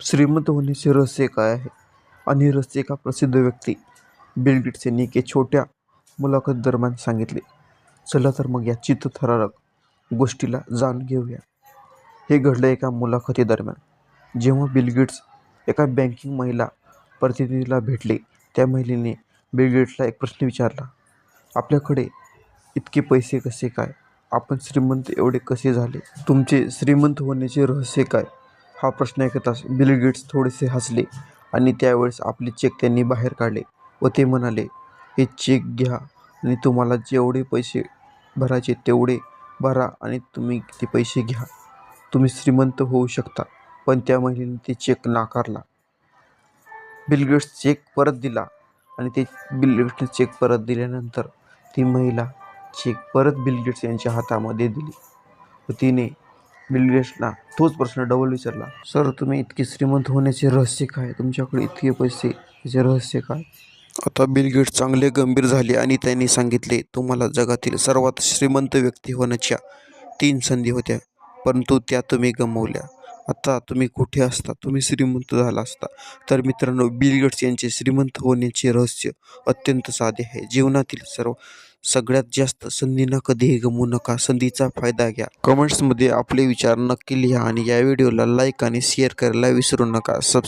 श्रीमंत होण्याचे रहस्य काय आहे? आणि रहस्य एका प्रसिद्ध व्यक्ती बिल गेट्स यांनी एके छोट्या मुलाखत दरम्यान सांगितले. चला तर मग या चित्तथरारक गोष्टीला जाणून घेऊया. हे घडलं एका मुलाखतीदरम्यान जेव्हा बिल गेट्स एका बँकिंग महिला प्रतिनिधीला भेटले त्या महिलेने बिल गेट्सला एक प्रश्न विचारला. आपल्याकडे इतके पैसे कसे काय? आपण श्रीमंत एवढे कसे झाले? तुमचे श्रीमंत होण्याचे रहस्य काय? हा प्रश्न ऐकताच बिल गेट्स थोडेसे हसले आणि त्यावेळेस आपले चेक त्यांनी बाहेर काढले व ते म्हणाले हे चेक घ्या आणि तुम्हाला जेवढे पैसे भरायचे तेवढे भरा आणि तुम्ही ते पैसे घ्या. तुम्ही श्रीमंत होऊ शकता. पण त्या महिलेने ते चेक नाकारला. बिल गेट्स चेक परत दिला आणि ते बिल गेट्सने चेक परत दिल्यानंतर ती महिला चेक परत बिल गेट्स यांच्या हातामध्ये दिली व तिने बिल गेट्सला तोच प्रश्न डबल विचारला. सर तुम्ही इतके श्रीमंत होण्याचे रहस्य काय? तुमच्याकडे इतके पैसे याचे रहस्य काय? आता बिल गेट्स चांगले गंभीर झाले आणि त्यांनी सांगितले तुम्हाला जगातील सर्वात श्रीमंत व्यक्ती होण्याच्या तीन संधी होत्या परंतु त्या तुम्ही गमावल्या. आता तुम्ही कुठे असता? तुम्ही श्रीमंत झाला असता. तर मित्रांनो बिल गेट्स यांचे श्रीमंत होण्याचे रहस्य अत्यंत साधे आहे. जीवनातील सर्व सगळ्यात जास्त संधींना कधीही गमवू नका. संधीचा फायदा घ्या. कमेंट्समध्ये आपले विचार नक्की लिहा आणि या व्हिडिओला लाईक आणि शेअर करायला विसरू नका. सब